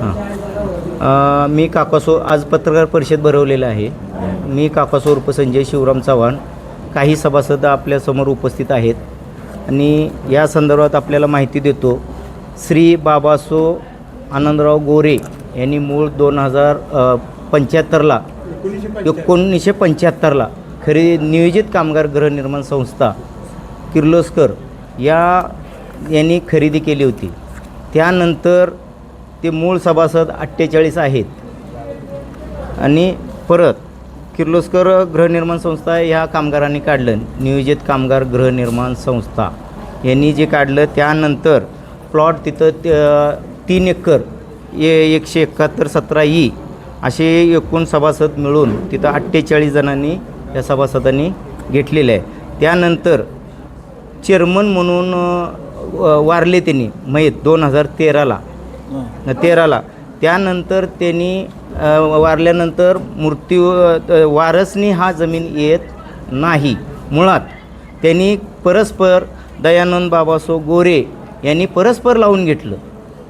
हां. मी काकासो आज पत्रकार परिषद भरवलेलं आहे. मी काकासो उर्फ संजय शिवराम चव्हाण काही सभासद आपल्यासमोर उपस्थित आहेत. आणि या संदर्भात आपल्याला माहिती देतो श्री बाबासो आनंदराव गोरे यांनी मूळ दोन हजार पंच्याहत्तरला एकोणीसशे पंच्याहत्तरला खरी नियोजित कामगार गृहनिर्माण संस्था किर्लोस्कर या यांनी खरेदी केली होती. त्यानंतर ते मूळ सभासद अठ्ठेचाळीस आहेत. आणि परत किर्लोस्कर गृहनिर्माण संस्था ह्या कामगारांनी काढलं. नियोजित कामगार गृहनिर्माण संस्था. यांनी जे काढलं त्यानंतर प्लॉट तिथं त- तीन एकर ए एकशे एकाहत्तर सतरा ई असे एकूण सभासद मिळून तिथं अठ्ठेचाळीस जणांनी या सभासदांनी घेतलेलं आहे. त्यानंतर चेअरमन म्हणून वारले त्यांनी मयत दोन हजार तेराला. तेराला. त्यानंतर त्यांनी वारल्यानंतर मृत्यू वारसनी हा जमीन येत नाही. मुळात त्यांनी परस्पर दयानंद बाबासो गोरे यांनी परस्पर लावून घेतलं.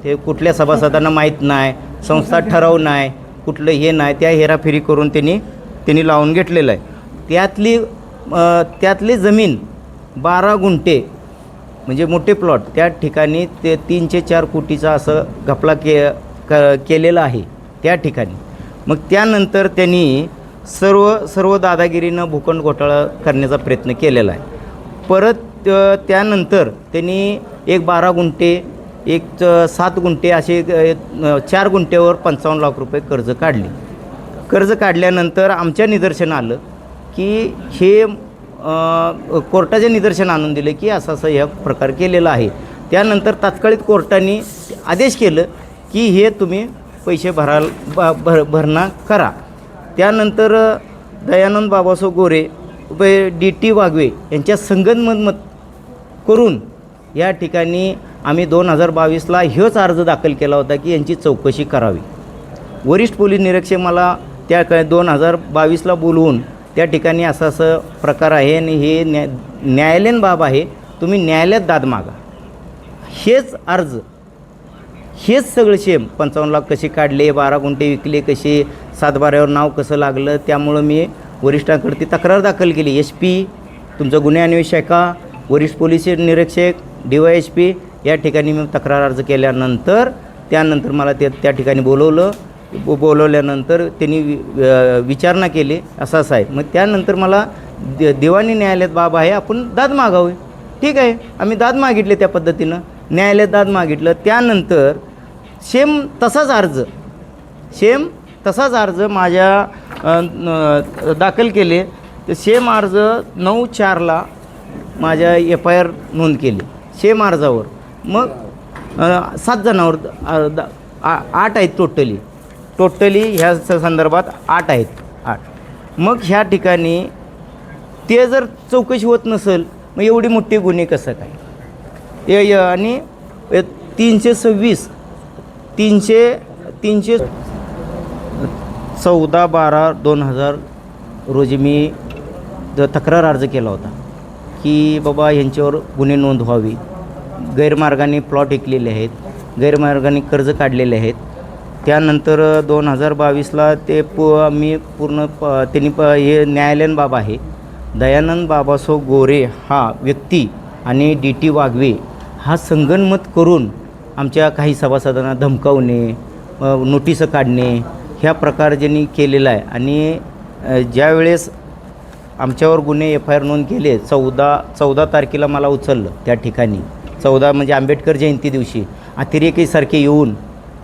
ते कुठल्या सभासदांना माहीत नाही संस्था ठराव नाही कुठलं हे नाही त्या हेराफेरी करून त्यांनी त्यांनी लावून घेतलेलं आहे. त्यातली त्यातली जमीन बारा गुंठे म्हणजे मोठे प्लॉट त्या ठिकाणी ते तीनशे चार कोटीचा असं घपला के क केलेला आहे त्या ठिकाणी. मग त्यानंतर त्यांनी सर्व सर्व दादागिरीनं भूखंड घोटाळा करण्याचा प्रयत्न केलेला आहे. परत त्यानंतर त्यांनी एक बारा गुंठे एक सात गुंठे असे चार गुंठ्यावर पंचावन्न लाख रुपये कर्ज काढले. कर्ज काढल्यानंतर आमच्या निदर्शन आलं की हे कोर्टाचे निदर्शन आणून दिले की असं असं ह्या प्रकार केलेला आहे. त्यानंतर तात्काळित कोर्टाने आदेश केलं की हे तुम्ही पैसे भराल ब भर भरणा करा. त्यानंतर दयानंद बाबासाहेब गोरे डी टी वाघवे यांच्या संगनमत करून या ठिकाणी आम्ही दोन हजार बावीसला ह्योच अर्ज दाखल केला होता की यांची चौकशी करावी. वरिष्ठ पोलीस निरीक्षक मला त्या दोन हजार बावीसला बोलवून त्या ठिकाणी असं असं प्रकार आहे आणि हे न्या न्यायालयीन बाब आहे. तुम्ही न्यायालयात दाद मागा. हेच अर्ज हेच सगळं शेम. पंचावन्न लाख कसे काढले बारा गुंठे विकले कसे सातबाऱ्यावर नाव कसं लागलं त्यामुळं मी वरिष्ठांकडे ती तक्रार दाखल केली. एस पी तुमचं गुन्हे अन्वेष शाखा वरिष्ठ पोलीस निरीक्षक डी वाय एस पी या ठिकाणी मी तक्रार अर्ज केल्यानंतर त्यानंतर मला ते त्या ठिकाणी बोलवलं. बोलवल्यानंतर त्यांनी वि विचारणा केली असं असं आहे मग त्यानंतर मला दि दिवाणी न्यायालयात बाब आहे आपण दाद मागावे. ठीक आहे आम्ही दाद मागितले त्या पद्धतीनं. न्यायालयात दाद मागितलं. त्यानंतर सेम तसाच अर्ज सेम तसाच अर्ज माझ्या दाखल केले. तर सेम अर्ज नऊ चारला माझ्या एफ आय आर नोंद केली सेम अर्जावर. मग सात जणांवर आ- आठ आहेत टोटली. टोटली ह्या संदर्भात आठ आहेत आठ. मग ह्या ठिकाणी ते जर चौकशी होत नसेल मग एवढी मोठी गुन्हे कसं काय? ए- य- आणि तीनशे सव्वीस तीनशे तीनशे चौदा बारा दोन हजार रोजी मी तक्रार अर्ज केला होता की बाबा यांच्यावर गुन्हे नोंद व्हावी गैरमार्गाने प्लॉट विकलेले आहेत गैरमार्गाने कर्ज काढलेले आहेत. त्यानंतर दोन हजार बावीसला ते प मी पूर्ण प त्यांनी प हे न्यायालयीन बाब आहे. दयानंद बाबासो गोरे हा व्यक्ती आणि डी टी वाघवे हा संगनमत करून आमच्या काही सभासदांना धमकावणे नोटीसं काढणे ह्या प्रकार ज्यांनी केलेला आहे. आणि ज्यावेळेस आमच्यावर गुन्हे एफ आय आर नोंद केले चौदा चौदा तारखेला मला उचललं त्या ठिकाणी. चौदा म्हणजे आंबेडकर जयंती दिवशी. अतिरेकीसारखे येऊन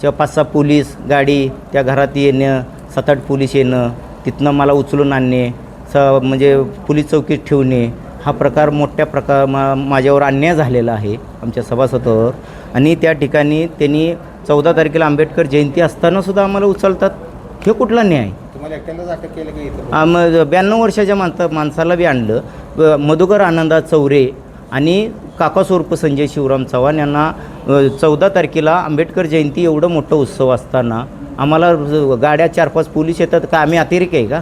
च्या पाच सहा पोलीस गाडी त्या घरात येणं सात आठ पोलीस येणं तिथनं मला उचलून आणणे स म्हणजे पोलीस चौकीत ठेवणे हा प्रकार मोठ्या प्रकार मा माझ्यावर अन्याय झालेला आहे आमच्या सभासदावर. आणि त्या ठिकाणी त्यांनी चौदा तारखेला आंबेडकर जयंती असतानासुद्धा आम्हाला उचलतात. हे कुठला न्याय? मग ब्याण्णव वर्षाच्या माणसा माणसाला बी आणलं. मधुकर आनंदा चौरे आणि काकास्वरूप संजय शिवराम चव्हाण यांना चौदा तारखेला आंबेडकर जयंती एवढं मोठं उत्सव असताना आम्हाला गाड्या चार पाच पोलीस येतात का? आम्ही अतिरेक आहे का?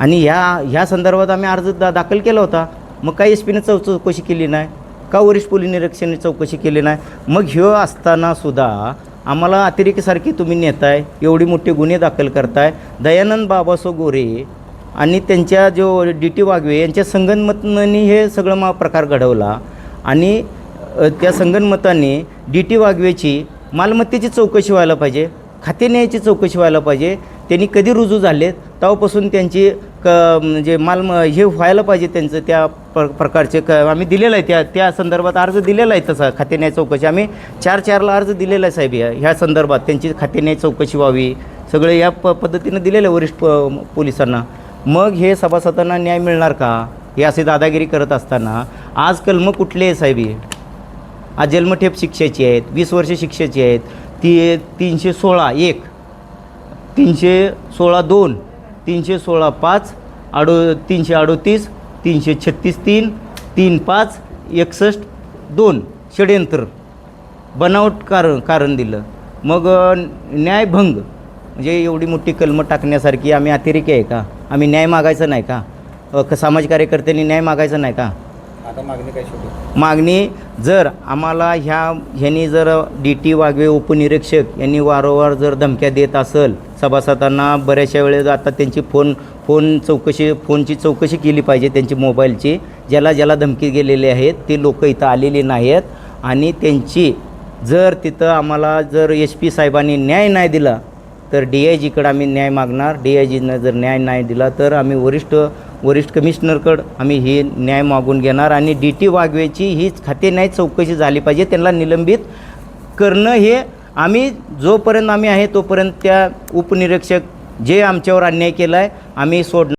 आणि ह्या ह्या संदर्भात आम्ही अर्ज दा दाखल केला होता. मग काही एस पीने चौ चौकशी केली नाही? का वरिष्ठ पोलीस निरीक्षकांनी चौकशी केली नाही? मग ह्यो असताना सुद्धा आम्हाला अतिरेकीसारखी तुम्ही नेताय एवढी मोठे गुन्हे दाखल करताय. दयानंद बाबासो गोरे आणि त्यांच्या जो डी टी वाघवे यांच्या संगनमतांनी हे सगळं मा प्रकार घडवला. आणि त्या संगनमताने डी टी वाघवेची मालमत्तेची चौकशी व्हायला पाहिजे खाते न्यायाची चौकशी व्हायला पाहिजे. त्यांनी कधी रुजू झाले तेव्हापासून त्यांची क म्हणजे माल हे व्हायला पाहिजे त्यांचं त्या प्र प्रकारचे क आम्ही दिलेलं आहे त्या त्या संदर्भात अर्ज दिलेला आहे तसा खाते न्याय चौकशी. आम्ही चार चारला अर्ज दिलेला आहे साहेब या ह्या संदर्भात त्यांची खाते न्याय चौकशी व्हावी सगळे या प पद्धतीनं दिलेलं आहे वरिष्ठ प पोलिसांना. मग हे सभासदांना न्याय मिळणार का? हे असे दादागिरी करत असताना आज कलम कुठले आहे साहेब हे? आज जन्मठेप शिक्षेची आहेत वीस वर्ष शिक्षेची आहेत ती तीनशे सोळा एक तीनशे सोळा दोन तीनशे सोळा पाच अडो तीनशे अडोतीस तीनशे छत्तीस तीन तीन पाच एकसष्ट दोन षडयंत्र. बनावट कारण कारण दिलं. मग न्यायभंग. म्हणजे एवढी मोठी कलमं टाकण्यासारखी आम्ही अतिरेकी आहे का? आम्ही न्याय मागायचं नाही का? समाज कार्यकर्त्यांनी न्याय मागायचा नाही का? आता मागणी काय शेवटी? मागणी जर आम्हाला ह्या ह्यांनी जर डी टी वाघवे उपनिरीक्षक यांनी वारंवार जर धमक्या देत असेल सभासदांना बऱ्याचशा वेळेस आता त्यांची फोन फोन चौकशी फोनची चौकशी केली पाहिजे त्यांची मोबाईलची ज्याला ज्याला धमकी गेलेले आहेत ते लोक इथं आलेले नाहीत आणि त्यांची जर तिथं आम्हाला जर एस पी साहेबांनी न्याय नाही दिला तर डी आय जीकडं आम्ही न्याय मागणार. डी आय जीनं जर न्याय नाही दिला तर आम्ही वरिष्ठ वरिष्ठ कमिशनरकडं आम्ही हे न्याय मागून घेणार आणि डी टी वाघवेची ही खाते न्याय चौकशी झाली पाहिजे. त्यांना निलंबित करणं हे आम्ही जोपर्यंत आम्ही आहे तोपर्यंत त्या उपनिरीक्षक जे आमच्यावर अन्याय केला आहे आम्ही सोड